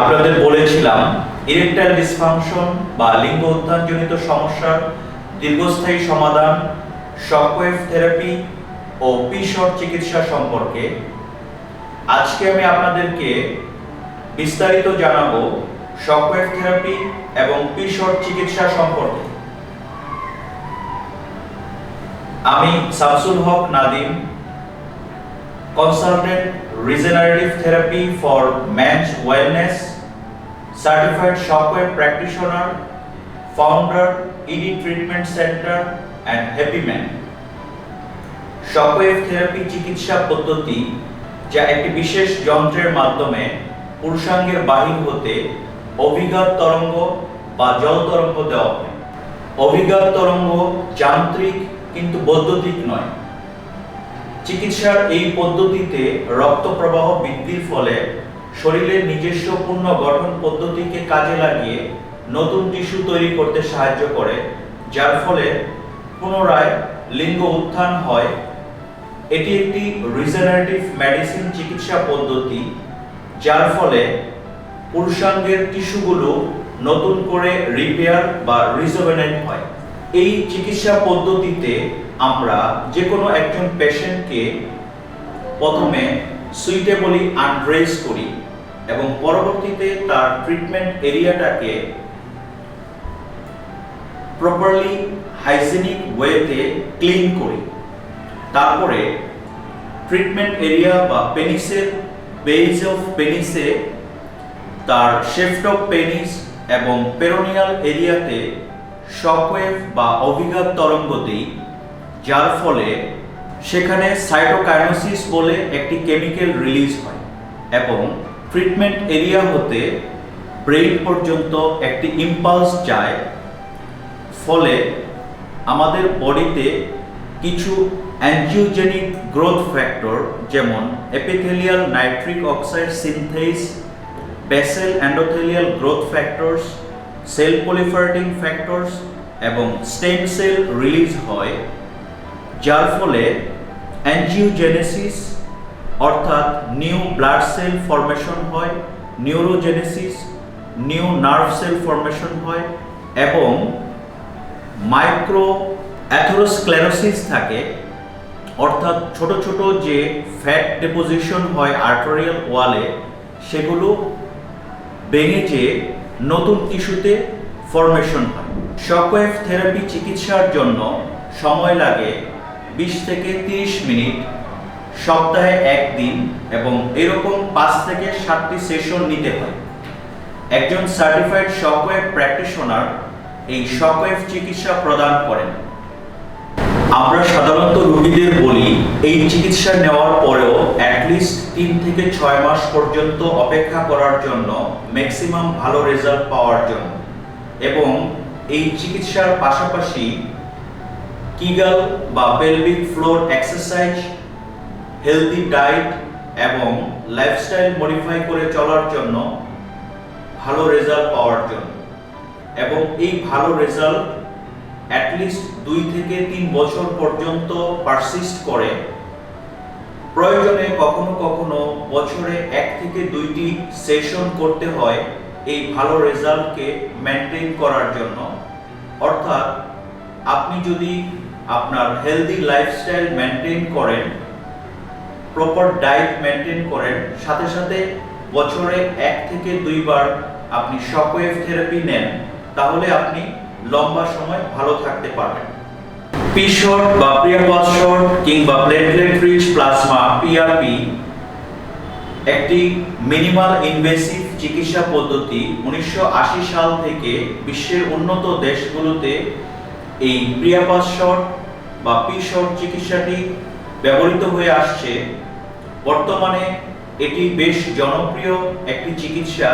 আপনাদের বলেছিলাম erectile dysfunction বা লিঙ্গ উত্থানজনিত সমস্যার দীর্ঘস্থায়ী সমাধান শকওয়েভ থেরাপি ও পিশর চিকিৎসা সম্পর্কে আজকে আমি আপনাদেরকে বিস্তারিত জানাব শকওয়েভ থেরাপি এবং পিশর চিকিৎসা সম্পর্কে। আমি Shamsul Haque Nadim consultant regenerative therapy for men's wellness, certified shockwave practitioner, founder ED Treatment Center and Happy Man. Shockwave therapy চিকিৎসা পদ্ধতি যা একটি বিশেষ যন্ত্রের মাধ্যমে পুরুষাঙ্গের বাহির হতে অভিঘাত তরঙ্গ বা জল তরঙ্গ দেওয়া হয় অভিঘাত তরঙ্গ যান্ত্রিক কিন্তু বৈদ্যুতিক নয় চিকিৎসার এই পদ্ধতিতে রক্ত প্রবাহ বৃদ্ধির ফলে শরীরের নিজস্ব পূর্ণ গঠন পদ্ধতিকে কাজে লাগিয়ে নতুন টিস্যু তৈরি করতে সাহায্য করে, যার ফলে পুনরায় লিঙ্গ উত্থান হয়। এটি একটি রিজেনারেটিভ মেডিসিন চিকিৎসা পদ্ধতি, যার ফলে পুরুষাঙ্গের টিস্যুগুলো নতুন করে রিপেয়ার বা রিজোভেনেট হয়। এই চিকিৎসা পদ্ধতিতে আমরা যে কোনো একজন পেশেন্টকে প্রথমে সুইটেবলি আনড্রেস করি এবং পরবর্তীতে তার ট্রিটমেন্ট এরিয়াটাকে প্রপারলি হাইজেনিক ওয়েতে ক্লিন করি। তারপরে ট্রিটমেন্ট এরিয়া বা পেনিসের বেজ অফ পেনিসে তার শেফট অফ পেনিস এবং পেরোনিয়াল এরিয়াতে শকওয়েভ বা অভিঘাত তরঙ্গ দিই, যার ফলে সেখানে সাইটোকাইনোসিস বলে একটি কেমিক্যাল রিলিজ হয় এবং ট্রিটমেন্ট এরিয়া হতে ব্রেইন পর্যন্ত একটি ইম্পালস যায়। ফলে আমাদের বডিতে কিছু অ্যাঞ্জিওজেনিক গ্রোথ ফ্যাক্টর যেমন epithelial nitric oxide synthase basal endothelial growth factors cell proliferating factors এবং স্টেম সেল রিলিজ হয় যার ফলে অ্যাঞ্জিওজেনেসিস অর্থাৎ নিউ ব্লাড সেল ফরমেশন হয় neurogenesis new nerve cell formation হয় এবং মাইক্রো অ্যাথোরোস্ক্লেরোসিস থাকে, অর্থাৎ ছোট ছোট যে ফ্যাট ডিপোজিশন হয় আর্টারিয়াল ওয়ালে সেগুলো ভেঙে যে নতুন টিস্যুতে ফরমেশন হয়। শকওয়েভ থেরাপি চিকিৎসার জন্য সময় লাগে বিশ থেকে তিরিশ মিনিট, সপ্তাহে একদিন এবং এরকম পাঁচ থেকে সাতটি সেশন নিতে হয়। একজন সার্টিফাইড শকওয়েভ প্র্যাকটিশনার এই শকওয়েভ চিকিৎসা প্রদান করেন। আমরা সাধারণত রোগীদের বলি, এই চিকিৎসা নেওয়ার পরেও অ্যাটলিস্ট তিন থেকে ছয় মাস পর্যন্ত অপেক্ষা করার জন্য ম্যাক্সিমাম ভালো রেজাল্ট পাওয়ার জন্য। এবং এই চিকিৎসার পাশাপাশি কিগাল বা pelvic floor exercise, healthy diet এবং লাইফস্টাইল মডিফাই করে চলার জন্য ভালো রেজাল্ট পাওয়ার জন্য। এবং এই ভালো রেজাল্ট অ্যাটলিস্ট দুই থেকে তিন বছর পর্যন্ত পারসিস্ট করে। প্রয়োজনে কখনো কখনো বছরে এক থেকে দুইটি সেশন করতে হয় এই ভালো রেজাল্টকে মেনটেন করার জন্য। অর্থাৎ আপনি যদি আপনার হেলদি লাইফস্টাইল মেনটেন করেন প্রপার ডায়েট মেনটেন করেন, সাথে সাথে বছরে এক থেকে দুইবার আপনি শকওয়েভ থেরাপি নেন, তাহলে আপনি লম্বা সময় ভালো থাকতে পারবেন। পি শর্ট বা প্রিয়াপাস শর্ট কিংবা প্লেটলেট রিচ প্লাজমা পিআরপি একটি মিনিমাল ইনভেসিভ চিকিৎসা পদ্ধতি উনিশশো আশি সাল থেকে বিশ্বের উন্নত দেশগুলোতে এই প্রিয়াপাস শর্ট বা পি শর্ট চিকিৎসাটি ব্যবহৃত হয়ে আসছে, বর্তমানে এটি বেশ জনপ্রিয় একটি চিকিৎসা,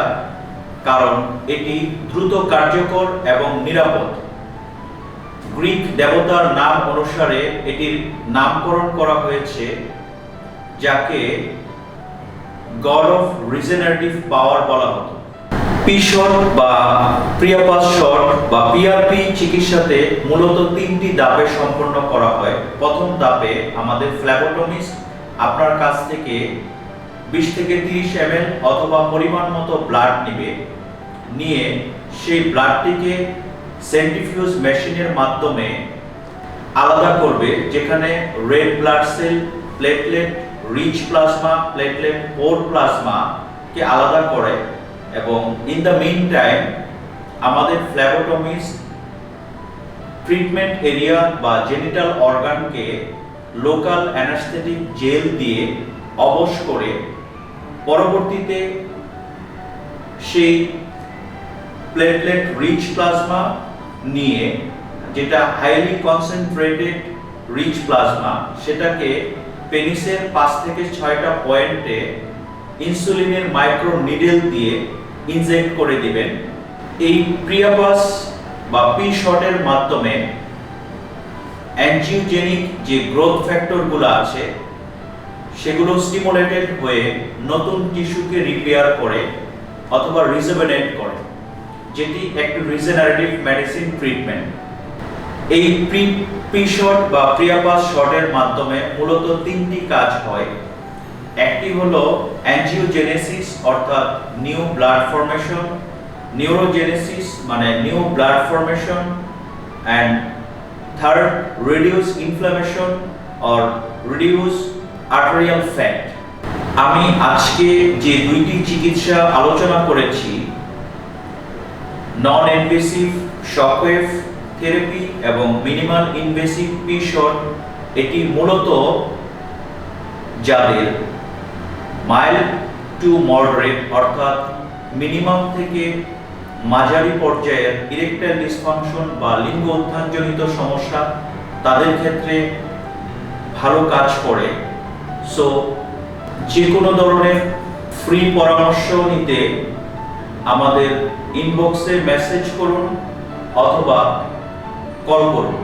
কারণ এটি দ্রুত কার্যকর এবং নিরাপদ। গ্রিক দেবতার নাম অনুসারে এটির নামকরণ করা হয়েছে, যাকে গড অফ রিজেনারেটিভ পাওয়ার বলা হতো। পি শর্ট বা প্রিয়াপাস শর্ট বা পিআরপি চিকিৎসাতে মূলত তিনটি ধাপে সম্পন্ন করা হয়। প্রথম ধাপে আমাদের ফ্ল্যাবোটমিস্ট আপনার কাছ থেকে বিশ থেকে তিরিশ এম অথবা পরিমাণ মতো ব্লাড নেবে। নিয়ে সেই ব্লাডটিকে সেন্ট্রিফিউজ মেশিনের মাধ্যমে আলাদা করবে, যেখানে red blood cell platelet rich plasma platelet poor plasma কে আলাদা করে। এবং ইন দ্য মিন টাইম আমাদের ফ্ল্যাবোটমিস্ট ট্রিটমেন্ট এরিয়া বা জেনিটাল অর্গানকে লোকাল অ্যানাস্থেটিক জেল দিয়ে অবশ করে পরবর্তীতে সেই প্লেটলেট রিচ প্লাজমা নিয়ে যেটা হাইলি কনসেন্ট্রেটেড রিচ প্লাজমা সেটাকে পেনিসের পাঁচ থেকে ছয়টা পয়েন্টে ইনসুলিনের মাইক্রো নিডেল দিয়ে ইনজেক্ট করে দিবেন। এই প্রিয়াবাস বা পি শটের মাধ্যমে অ্যাঞ্জিওজেনিক যে গ্রোথ ফ্যাক্টরগুলো আছে, সেগুলো স্টিমুলেটেড হয়ে নতুন টিস্যুকে রিপেয়ার করে অথবা রিজুভেনেট করে, যেটি একটি রিজেনারেটিভ মেডিসিন ট্রিটমেন্ট এই প্রি প্রি শট বা প্রিয়াপাস শটের মাধ্যমে মূলত তিনটি কাজ হয়। একটি হলো অ্যাঞ্জিওজেনেসিস অর্থাৎ নিউ ব্লাড ফর্মেশন নিউরোজেনেসিস মানে new blood formation and third reduce inflammation or reduce arterial fat আমি আজকে যে দুইটি চিকিৎসা আলোচনা করেছি নন ইনভেসিভ শকওয়েভ থেরাপি এবং মিনিমাল ইনভেসিভ পিশন এটি মূলত যাদের মাইল্ড টু মডারেট অর্থাৎ মিনিমাম থেকে মাঝারি পর্যায়ের ইরেকটাইল ডিসফাংশন বা লিঙ্গ উত্থানজনিত সমস্যা তাদের ক্ষেত্রে ভালো কাজ করে। সো যে কোনো ধরনের ফ্রি পরামর্শ নিতে আমাদের ইনবক্সে মেসেজ করুন অথবা কল করুন।